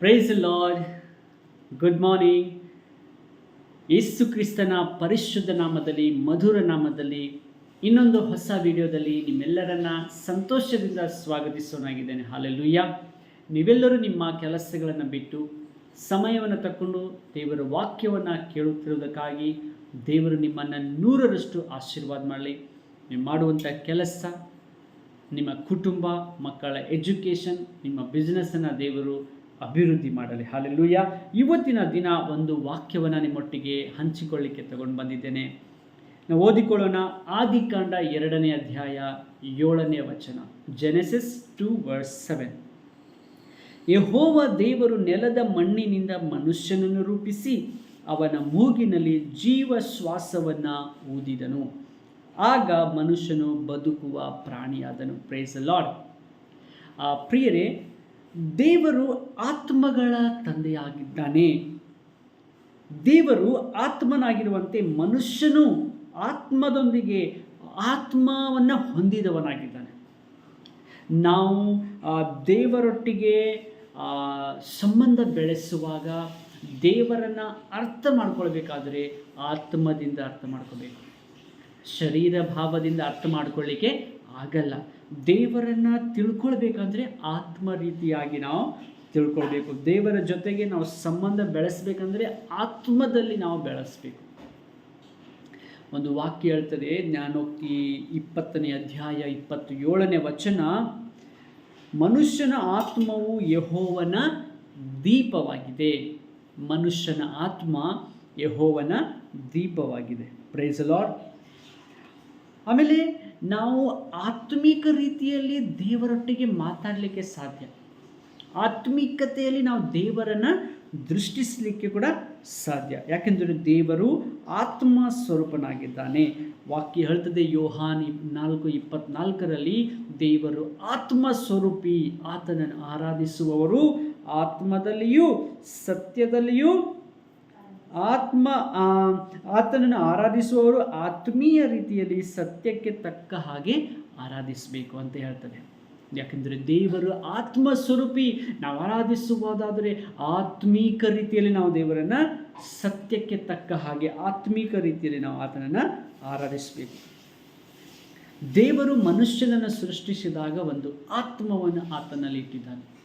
Praise Lord good morning Yesu ಕ್ರಿಸ್ತನ ಪರಿಶುದ್ಧ ನಾಮದಲ್ಲಿ, ಮಧುರ ನಾಮದಲ್ಲಿ, ಇನ್ನೊಂದು ಹೊಸ ವಿಡಿಯೋದಲ್ಲಿ ನಿಮ್ಮೆಲ್ಲರನ್ನ ಸಂತೋಷದಿಂದ ಸ್ವಾಗತಿಸೋನಾಗಿದ್ದೇನೆ. ಹಾಲೆಲುಯ್ಯ ನೀವೆಲ್ಲರೂ ನಿಮ್ಮ ಕೆಲಸಗಳನ್ನು ಬಿಟ್ಟು ಸಮಯವನ್ನು ತಕ್ಕೊಂಡು ದೇವರ ವಾಕ್ಯವನ್ನು ಕೇಳುತ್ತಿರುವುದಕ್ಕಾಗಿ ದೇವರು ನಿಮ್ಮನ್ನು ನೂರರಷ್ಟು ಆಶೀರ್ವಾದ ಮಾಡಲಿ. ನೀವು ಮಾಡುವಂಥ ಕೆಲಸ, ನಿಮ್ಮ ಕುಟುಂಬ, ಮಕ್ಕಳ ಎಜುಕೇಷನ್ ನಿಮ್ಮ ಬಿಸ್ನೆಸ್ಸನ್ನು ದೇವರು ಅಭಿವೃದ್ಧಿ ಮಾಡಲಿ. ಹಾಲೆಲ್ಲೂಯ್ಯ ಇವತ್ತಿನ ದಿನ ಒಂದು ವಾಕ್ಯವನ್ನು ನಿಮ್ಮೊಟ್ಟಿಗೆ ಹಂಚಿಕೊಳ್ಳಿಕ್ಕೆ ತಗೊಂಡು ಬಂದಿದ್ದೇನೆ. ನಾವು ಓದಿಕೊಳ್ಳೋಣ ಆದಿಕಾಂಡ ಎರಡನೇ ಅಧ್ಯಾಯ ಏಳನೇ ವಚನ. ಜೆನೆಸಿಸ್ ಟು ವರ್ಸ್ ಸೆವೆನ್ ಯಹೋವ ದೇವರು ನೆಲದ ಮಣ್ಣಿನಿಂದ ಮನುಷ್ಯನನ್ನು ರೂಪಿಸಿ ಅವನ ಮೂಗಿನಲ್ಲಿ ಜೀವ ಶ್ವಾಸವನ್ನು ಊದಿದನು. ಆಗ ಮನುಷ್ಯನು ಬದುಕುವ ಪ್ರಾಣಿಯಾದನು. ಪ್ರೇಸ್ ಲಾರ್ಡ್ ಆ ಪ್ರಿಯರೇ ದೇವರು ಆತ್ಮಗಳ ತಂದೆಯಾಗಿದ್ದಾನೆ. ದೇವರು ಆತ್ಮನಾಗಿರುವಂತೆ ಮನುಷ್ಯನು ಆತ್ಮದೊಂದಿಗೆ ಆತ್ಮವನ್ನು ಹೊಂದಿದವನಾಗಿದ್ದಾನೆ. ನಾವು ದೇವರೊಟ್ಟಿಗೆ ಸಂಬಂಧ ಬೆಳೆಸುವಾಗ ದೇವರನ್ನು ಅರ್ಥ ಮಾಡ್ಕೊಳ್ಬೇಕಾದ್ರೆ ಆತ್ಮದಿಂದ ಅರ್ಥ ಮಾಡ್ಕೋಬೇಕು. ಶರೀರ ಭಾವದಿಂದ ಅರ್ಥ ಮಾಡ್ಕೊಳ್ಳಿಕ್ಕೆ ಆಗಲ್ಲ. ದೇವರನ್ನು ತಿಳ್ಕೊಳ್ಬೇಕಂದ್ರೆ ಆತ್ಮ ರೀತಿಯಾಗಿ ನಾವು ತಿಳ್ಕೊಳ್ಬೇಕು. ದೇವರ ಜೊತೆಗೆ ನಾವು ಸಂಬಂಧ ಬೆಳೆಸ್ಬೇಕಂದ್ರೆ ಆತ್ಮದಲ್ಲಿ ನಾವು ಬೆಳೆಸಬೇಕು. ಒಂದು ವಾಕ್ಯ ಹೇಳ್ತದೆ, ಜ್ಞಾನೋಕ್ತಿ ಇಪ್ಪತ್ತನೇ ಅಧ್ಯಾಯ ಇಪ್ಪತ್ತು ಏಳನೇ ವಚನ, ಮನುಷ್ಯನ ಆತ್ಮವು ಯಹೋವನ ದೀಪವಾಗಿದೆ. ಮನುಷ್ಯನ ಆತ್ಮ ಯಹೋವನ ದೀಪವಾಗಿದೆ. ಪ್ರೈಸ್ ಲಾರ್ಡ್ ಆಮೇಲೆ ನಾವು ಆತ್ಮಿಕ ರೀತಿಯಲ್ಲಿ ದೇವರೊಟ್ಟಿಗೆ ಮಾತಾಡಲಿಕ್ಕೆ ಸಾಧ್ಯ. ಆತ್ಮಿಕತೆಯಲ್ಲಿ ನಾವು ದೇವರನ್ನು ದೃಷ್ಟಿಸಲಿಕ್ಕೆ ಕೂಡ ಸಾಧ್ಯ. ಯಾಕೆಂದರೆ ದೇವರು ಆತ್ಮ ಸ್ವರೂಪನಾಗಿದ್ದಾನೆ. ವಾಕ್ಯ ಹೇಳ್ತದೆ ಯೋಹಾನ್ ನಾಲ್ಕು ಇಪ್ಪತ್ನಾಲ್ಕರಲ್ಲಿ, ದೇವರು ಆತ್ಮ ಸ್ವರೂಪಿ, ಆತನನ್ನು ಆರಾಧಿಸುವವರು ಆತ್ಮದಲ್ಲಿಯೂ ಸತ್ಯದಲ್ಲಿಯೂ ಆತ್ಮ ಆತನನ್ನು ಆರಾಧಿಸುವವರು ಆತ್ಮೀಯ ರೀತಿಯಲ್ಲಿ ಸತ್ಯಕ್ಕೆ ತಕ್ಕ ಹಾಗೆ ಆರಾಧಿಸಬೇಕು ಅಂತ ಹೇಳ್ತದೆ ಯಾಕೆಂದರೆ ದೇವರು ಆತ್ಮ ಸ್ವರೂಪಿ ನಾವು ಆರಾಧಿಸುವುದಾದರೆ ಆತ್ಮೀಕ ರೀತಿಯಲ್ಲಿ ನಾವು ದೇವರನ್ನು, ಸತ್ಯಕ್ಕೆ ತಕ್ಕ ಹಾಗೆ ಆತ್ಮೀಕ ರೀತಿಯಲ್ಲಿ ನಾವು ಆತನನ್ನು ಆರಾಧಿಸಬೇಕು. ದೇವರು ಮನುಷ್ಯನನ್ನು ಸೃಷ್ಟಿಸಿದಾಗ ಒಂದು ಆತ್ಮವನ್ನು ಆತನಲ್ಲಿ ಇಟ್ಟಿದ್ದಾನೆ.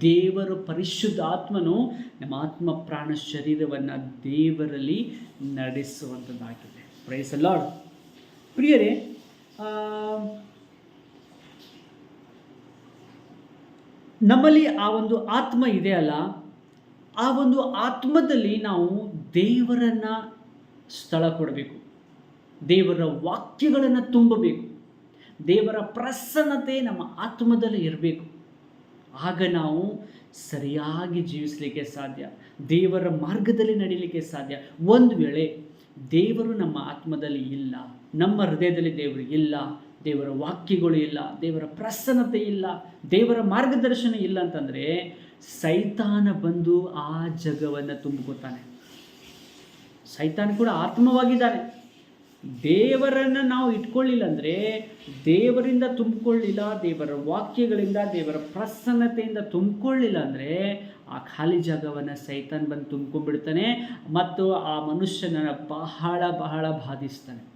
ದೇವರು ಪರಿಶುದ್ಧ ಆತ್ಮನು ನಮ್ಮ ಆತ್ಮ, ಪ್ರಾಣ, ಶರೀರವನ್ನು ದೇವರಲ್ಲಿ ನಡೆಸುವಂಥದ್ದಾಗಿದೆ. ಪ್ರೈಸ್ ಲಾರ್ಡ್ ಪ್ರಿಯರೇ ನಮ್ಮಲ್ಲಿ ಆ ಒಂದು ಆತ್ಮ ಇದೆ ಅಲ್ಲ, ಆ ಒಂದು ಆತ್ಮದಲ್ಲಿ ನಾವು ದೇವರನ್ನು ಸ್ಥಳ ಕೊಡಬೇಕು. ದೇವರ ವಾಕ್ಯಗಳನ್ನು ತುಂಬಬೇಕು. ದೇವರ ಪ್ರಸನ್ನತೆ ನಮ್ಮ ಆತ್ಮದಲ್ಲಿ ಇರಬೇಕು. ಆಗ ನಾವು ಸರಿಯಾಗಿ ಜೀವಿಸಲಿಕ್ಕೆ ಸಾಧ್ಯ. ದೇವರ ಮಾರ್ಗದಲ್ಲಿ ನಡೀಲಿಕ್ಕೆ ಸಾಧ್ಯ. ಒಂದು ವೇಳೆ ದೇವರು ನಮ್ಮ ಆತ್ಮದಲ್ಲಿ ಇಲ್ಲ, ನಮ್ಮ ಹೃದಯದಲ್ಲಿ ದೇವರು ಇಲ್ಲ, ದೇವರ ವಾಕ್ಯಗಳು ಇಲ್ಲ, ದೇವರ ಪ್ರಸನ್ನತೆ ಇಲ್ಲ, ದೇವರ ಮಾರ್ಗದರ್ಶನ ಇಲ್ಲ ಅಂತಂದರೆ ಸೈತಾನ ಬಂದು ಆ ಜಗವನ್ನು ತುಂಬಿಕೊತಾನೆ ಸೈತಾನ ಕೂಡ ಆತ್ಮವಾಗಿದ್ದಾನೆ. ದೇವರನ್ನು ನಾವು ಇಟ್ಕೊಳ್ಳಿಲ್ಲ ಅಂದರೆ ದೇವರಿಂದ ತುಂಬಿಕೊಳ್ಳಿಲ್ಲ, ದೇವರ ವಾಕ್ಯಗಳಿಂದ, ದೇವರ ಪ್ರಸನ್ನತೆಯಿಂದ ತುಂಬಿಕೊಳ್ಳಿಲ್ಲ ಅಂದರೆ ಆ ಖಾಲಿ ಜಾಗವನ್ನು ಸೈತಾನ್ ಬಂದು ತುಂಬ್ಕೊಂಡ್ಬಿಡ್ತಾನೆ ಮತ್ತು ಆ ಮನುಷ್ಯನ ಬಹಳ ಬಹಳ ಬಾಧಿಸ್ತಾನೆ.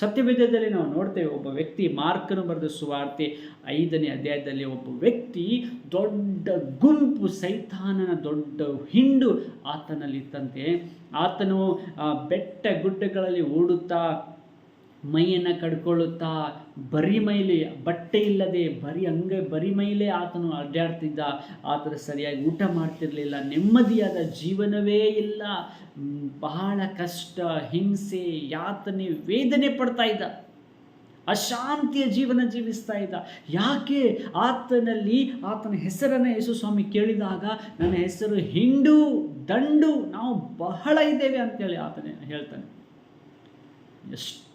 ಸತ್ಯವೇದದಲ್ಲಿ ನಾವು ನೋಡ್ತೇವೆ ಒಬ್ಬ ವ್ಯಕ್ತಿ ಮಾರ್ಕನು ಬರೆದ ಸುವಾರ್ತೆ ಐದನೇ ಅಧ್ಯಾಯದಲ್ಲಿ ಒಬ್ಬ ವ್ಯಕ್ತಿ ದೊಡ್ಡ ಗುಂಪು, ಸೈತಾನನ ದೊಡ್ಡ ಹಿಂಡು ಆತನಲ್ಲಿತ್ತಂತೆ ಆತನು ಬೆಟ್ಟ ಗುಡ್ಡಗಳಲ್ಲಿ ಓಡುತ್ತಾ ಮೈಯನ್ನು ಕಡ್ಕೊಳ್ಳುತ್ತಾ ಬರಿ ಮೈಲಿ, ಬಟ್ಟೆ ಇಲ್ಲದೆ ಬರಿ ಹಂಗೆ ಬರಿ ಮೈಲೇ ಆತನು ಅಡ್ಡಾಡ್ತಿದ್ದ. ಆತನ ಸರಿಯಾಗಿ ಊಟ ಮಾಡ್ತಿರಲಿಲ್ಲ, ನೆಮ್ಮದಿಯಾದ ಜೀವನವೇ ಇಲ್ಲ. ಬಹಳ ಕಷ್ಟ, ಹಿಂಸೆ, ಯಾತನೆ, ವೇದನೆ ಪಡ್ತಾ ಇದ್ದ. ಅಶಾಂತಿಯ ಜೀವನ ಜೀವಿಸ್ತಾ ಇದ್ದ. ಯಾಕೆ? ಆತನಲ್ಲಿ, ಆತನ ಹೆಸರನ್ನು ಯೇಸು ಸ್ವಾಮಿ ಕೇಳಿದಾಗ, ನನ್ನ ಹೆಸರು ಹಿಂಡು, ದಂಡು, ನಾವು ಬಹಳ ಇದ್ದೇವೆ ಅಂತೇಳಿ ಆತನೇ ಹೇಳ್ತಾನೆ. ಎಷ್ಟೋ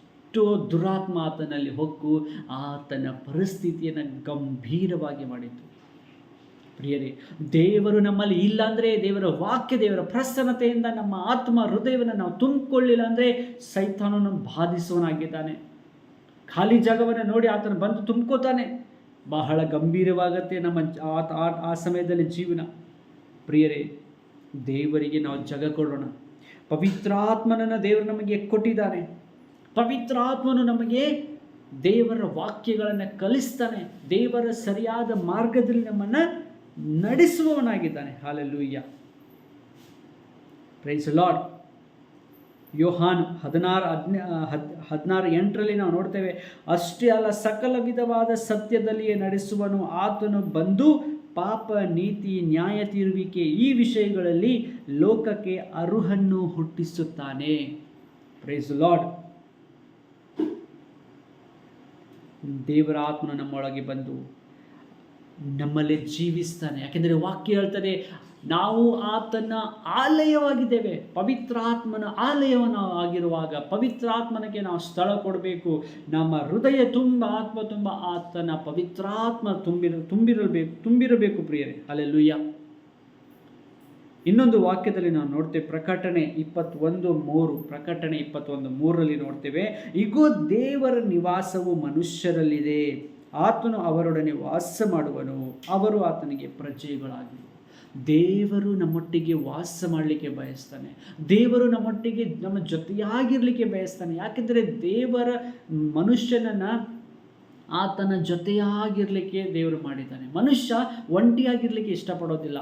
ದುರಾತ್ಮ ಆತನಲ್ಲಿ ಹೊಕ್ಕು ಆತನ ಪರಿಸ್ಥಿತಿಯನ್ನು ಗಂಭೀರವಾಗಿ ಮಾಡಿತು ಪ್ರಿಯರೇ, ದೇವರು ನಮ್ಮಲ್ಲಿ ಇಲ್ಲ ಅಂದರೆ ದೇವರ ವಾಕ್ಯ, ದೇವರ ಪ್ರಸನ್ನತೆಯಿಂದ ನಮ್ಮ ಆತ್ಮ ಹೃದಯವನ್ನು ನಾವು ತುಂಬಿಕೊಳ್ಳಿಲ್ಲ ಅಂದರೆ ಸೈತಾನನು ಬಾಧಿಸುವನಾಗಿದ್ದಾನೆ ಖಾಲಿ ಜಾಗವನ್ನು ನೋಡಿ ಆತನು ಬಂದು ತುಂಬ್ಕೋತಾನೆ. ಬಹಳ ಗಂಭೀರವಾಗತ್ತೆ ನಮ್ಮ ಆ ಸಮಯದಲ್ಲಿ ಜೀವನ. ಪ್ರಿಯರೇ, ದೇವರಿಗೆ ನಾವು ಜಗ ಕೊಡೋಣ. ಪವಿತ್ರಾತ್ಮನನ್ನು ದೇವರು ನಮಗೆ ಕೊಟ್ಟಿದ್ದಾನೆ. ಪವಿತ್ರಾತ್ಮನು ನಮಗೆ ದೇವರ ವಾಕ್ಯಗಳನ್ನು ಕಲಿಸ್ತಾನೆ, ದೇವರ ಸರಿಯಾದ ಮಾರ್ಗದಲ್ಲಿ ನಮ್ಮನ್ನು ನಡೆಸುವವನಾಗಿದ್ದಾನೆ. ಹಾಲೆಲ್ಲೂಯ್ಯ ಪ್ರೈಸ್ ಲಾರ್ಡ್ ಯೋಹಾನ್ ಹದಿನಾರು ಹದಿನ, ಹದ್, ಹದಿನಾರು ಎಂಟರಲ್ಲಿ ನಾವು ನೋಡ್ತೇವೆ, ಅಷ್ಟೇ ಅಲ್ಲ, ಸಕಲ ವಿಧವಾದ ಸತ್ಯದಲ್ಲಿಯೇ ನಡೆಸುವನು, ಆತನು ಬಂದು ಪಾಪ, ನೀತಿ, ನ್ಯಾಯ ತೀರುವಿಕೆ ಈ ವಿಷಯಗಳಲ್ಲಿ ಲೋಕಕ್ಕೆ ಅರುಹನ್ನು ಹುಟ್ಟಿಸುತ್ತಾನೆ. ಪ್ರೈಸ್ ಲಾರ್ಡ್ ದೇವರ ಆತ್ಮನು ನಮ್ಮೊಳಗೆ ಬಂದು ನಮ್ಮಲ್ಲಿ ಜೀವಿಸ್ತಾನೆ. ಯಾಕೆಂದರೆ ವಾಕ್ಯ ಹೇಳ್ತದೆ, ನಾವು ಆತನ ಆಲಯವಾಗಿದ್ದೇವೆ. ಪವಿತ್ರಾತ್ಮನ ಆಲಯವನ್ನು ಆಗಿರುವಾಗ ಪವಿತ್ರಾತ್ಮನಿಗೆ ನಾವು ಸ್ಥಳ ಕೊಡಬೇಕು. ನಮ್ಮ ಹೃದಯ ತುಂಬ, ಆತ್ಮ ತುಂಬ, ಆತನ ಪವಿತ್ರಾತ್ಮ ತುಂಬಿರ ತುಂಬಿರಬೇಕು ತುಂಬಿರಬೇಕು ಪ್ರಿಯರೇ. ಅಲ್ಲೆಲ್ಲುಯ್ಯ ಇನ್ನೊಂದು ವಾಕ್ಯದಲ್ಲಿ ನಾವು ನೋಡ್ತೇವೆ ಪ್ರಕಟಣೆ ಇಪ್ಪತ್ತೊಂದು ಮೂರು, ಪ್ರಕಟಣೆ ಇಪ್ಪತ್ತೊಂದು ಮೂರರಲ್ಲಿ ನೋಡ್ತೇವೆ, ಇಗೋ ದೇವರ ನಿವಾಸವು ಮನುಷ್ಯರಲ್ಲಿದೆ, ಆತನು ಅವರೊಡನೆ ವಾಸ ಮಾಡುವನು, ಅವರು ಆತನಿಗೆ ಪ್ರಜೆಗಳಾಗಿ ದೇವರು ನಮ್ಮೊಟ್ಟಿಗೆ ವಾಸ ಮಾಡಲಿಕ್ಕೆ ಬಯಸ್ತಾನೆ, ದೇವರು ನಮ್ಮೊಟ್ಟಿಗೆ ನಮ್ಮ ಜೊತೆಯಾಗಿರಲಿಕ್ಕೆ ಬಯಸ್ತಾನೆ, ಯಾಕೆಂದರೆ ದೇವರ ಮನುಷ್ಯನನ್ನು ಆತನ ಜೊತೆಯಾಗಿರಲಿಕ್ಕೆ ದೇವರು ಮಾಡಿದ್ದಾನೆ. ಮನುಷ್ಯ ಒಂಟಿಯಾಗಿರಲಿಕ್ಕೆ ಇಷ್ಟಪಡೋದಿಲ್ಲ.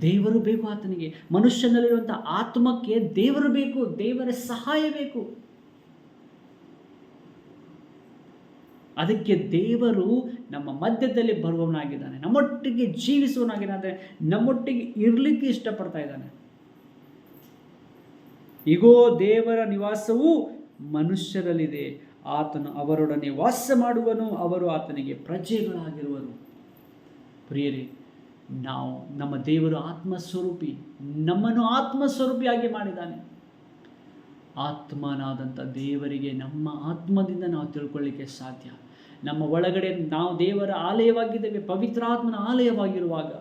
ದೇವರು ಬೇಕು ಆತನಿಗೆ. ಮನುಷ್ಯನಲ್ಲಿರುವಂಥ ಆತ್ಮಕ್ಕೆ ದೇವರು ಬೇಕು, ದೇವರ ಸಹಾಯ ಬೇಕು. ಅದಕ್ಕೆ ದೇವರು ನಮ್ಮ ಮಧ್ಯದಲ್ಲಿ ಬರುವವನಾಗಿದ್ದಾನೆ, ನಮ್ಮೊಟ್ಟಿಗೆ ಜೀವಿಸುವನಾಗಿದ್ದಾನೆ ನಮ್ಮೊಟ್ಟಿಗೆ ಇರಲಿಕ್ಕೆ ಇಷ್ಟಪಡ್ತಾ ಇದ್ದಾನೆ. ಈಗೋ ದೇವರ ನಿವಾಸವು ಮನುಷ್ಯರಲ್ಲಿದೆ. ಆತನು ಅವರೊಡನೆ ವಾಸ ಮಾಡುವನು, ಅವರು ಆತನಿಗೆ ಪ್ರಜೆಗಳಾಗಿರುವನು ಪ್ರಿಯರೇ ನಾವು ನಮ್ಮ ದೇವರು ಆತ್ಮಸ್ವರೂಪಿ, ನಮ್ಮನ್ನು ಆತ್ಮಸ್ವರೂಪಿಯಾಗಿ ಮಾಡಿದ್ದಾನೆ. ಆತ್ಮನಾದಂಥ ದೇವರಿಗೆ ನಮ್ಮ ಆತ್ಮದಿಂದ ನಾವು ತಿಳ್ಕೊಳ್ಳಿಕ್ಕೆ ಸಾಧ್ಯ. ನಮ್ಮ ಒಳಗಡೆ ನಾವು ದೇವರ ಆಲಯವಾಗಿದ್ದೇವೆ ಪವಿತ್ರಾತ್ಮನ ಆಲಯವಾಗಿರುವಾಗ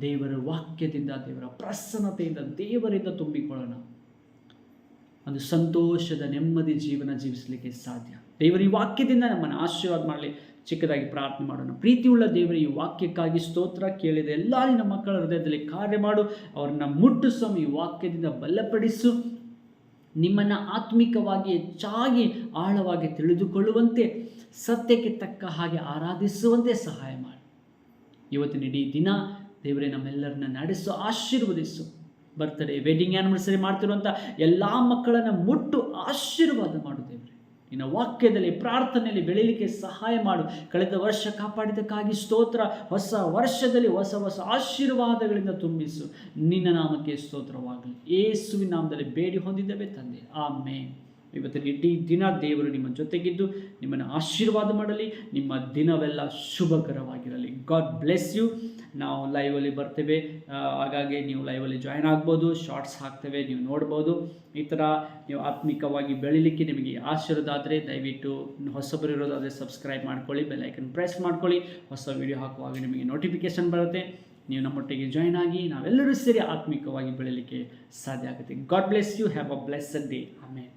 ದೇವರ ವಾಕ್ಯದಿಂದ, ದೇವರ ಪ್ರಸನ್ನತೆಯಿಂದ, ದೇವರಿಂದ ತುಂಬಿಕೊಳ್ಳೋಣ. ಒಂದು ಸಂತೋಷದ ನೆಮ್ಮದಿ ಜೀವನ ಜೀವಿಸಲಿಕ್ಕೆ ಸಾಧ್ಯ. ದೇವರ ಈ ವಾಕ್ಯದಿಂದ ನಮ್ಮನ್ನು ಆಶೀರ್ವಾದ ಮಾಡಲಿ. ಚಿಕ್ಕದಾಗಿ ಪ್ರಾರ್ಥನೆ ಮಾಡೋಣ. ಪ್ರೀತಿಯುಳ್ಳ ದೇವರ, ಈ ವಾಕ್ಯಕ್ಕಾಗಿ ಸ್ತೋತ್ರ ಕೇಳಿದ ಎಲ್ಲ ನಿನ್ನ ಮಕ್ಕಳ ಹೃದಯದಲ್ಲಿ ಕಾರ್ಯ ಮಾಡು. ಅವರನ್ನ ಮುಟ್ಟು ಸ್ವಾಮಿ ಈ ವಾಕ್ಯದಿಂದ ಬಲಪಡಿಸು. ನಿಮ್ಮನ್ನು ಆತ್ಮಿಕವಾಗಿ ಹೆಚ್ಚಾಗಿ ಆಳವಾಗಿ ತಿಳಿದುಕೊಳ್ಳುವಂತೆ, ಸತ್ಯಕ್ಕೆ ತಕ್ಕ ಹಾಗೆ ಆರಾಧಿಸುವಂತೆ ಸಹಾಯ ಮಾಡಿ. ಇವತ್ತಿನ ಇಡೀ ದಿನ ದೇವರೇ ನಮ್ಮೆಲ್ಲರನ್ನ ನಡೆಸು, ಆಶೀರ್ವದಿಸು. ಬರ್ತಡೇ, ವೆಡ್ಡಿಂಗ್ ಆ್ಯನಿವರ್ಸರಿ ಮಾಡ್ತಿರುವಂಥ ಎಲ್ಲ ಮಕ್ಕಳನ್ನು ಮುಟ್ಟು, ಆಶೀರ್ವಾದ ಮಾಡು ದೇವರೇ. ನಿನ್ನ ವಾಕ್ಯದಲ್ಲಿ, ಪ್ರಾರ್ಥನೆಯಲ್ಲಿ ಬೆಳೀಲಿಕ್ಕೆ ಸಹಾಯ ಮಾಡು. ಕಳೆದ ವರ್ಷ ಕಾಪಾಡಿದ್ದಕ್ಕಾಗಿ ಸ್ತೋತ್ರ. ಹೊಸ ವರ್ಷದಲ್ಲಿ ಹೊಸ ಹೊಸ ಆಶೀರ್ವಾದಗಳಿಂದ ತುಂಬಿಸು. ನಿನ್ನ ನಾಮಕ್ಕೆ ಸ್ತೋತ್ರವಾಗಲಿ. ಏಸುವಿನ ನಾಮದಲ್ಲಿ ಬೇಡಿ ಹೊಂದಿದ್ದೇವೆ ತಂದೆ. ಆಮೇನ್. ಇವತ್ತಿನ ಇಡೀ ದಿನ ದೇವರು ನಿಮ್ಮ ಜೊತೆಗಿದ್ದು, ನಿಮ್ಮನ್ನು ಆಶೀರ್ವಾದ ಮಾಡಲಿ, ನಿಮ್ಮ ದಿನವೆಲ್ಲ ಶುಭಕರವಾಗಿರಲಿ. ಗಾಡ್ ಬ್ಲೆಸ್ ಯು ನಾವು ಲೈವಲ್ಲಿ ಬರ್ತೇವೆ. ಹಾಗಾಗಿ ನೀವು ಲೈವಲ್ಲಿ ಜಾಯ್ನ್ ಆಗ್ಬೋದು ಶಾರ್ಟ್ಸ್ ಹಾಕ್ತೇವೆ, ನೀವು ನೋಡ್ಬೋದು. ಈ ಥರ ನೀವು ಆತ್ಮಿಕವಾಗಿ ಬೆಳಿಲಿಕ್ಕೆ ನಿಮಗೆ ಆಶೀರ್ವಾದ ಆದರೆ ದಯವಿಟ್ಟು ಹೊಸಬರು ಇರೋದಾದರೆ ಸಬ್ಸ್ಕ್ರೈಬ್ ಮಾಡ್ಕೊಳ್ಳಿ ಬೆಲ್ಲೈಕನ್ ಪ್ರೆಸ್ ಮಾಡ್ಕೊಳ್ಳಿ. ಹೊಸ ವಿಡಿಯೋ ಹಾಕುವಾಗ ನಿಮಗೆ ನೋಟಿಫಿಕೇಶನ್ ಬರುತ್ತೆ. ನೀವು ನಮ್ಮೊಟ್ಟಿಗೆ ಜಾಯ್ನ್ ಆಗಿ ನಾವೆಲ್ಲರೂ ಸೇರಿ ಆತ್ಮಿಕವಾಗಿ ಬೆಳೀಲಿಕ್ಕೆ ಸಾಧ್ಯ ಆಗುತ್ತೆ. God bless you have a blessed day ಆಮೇಲೆ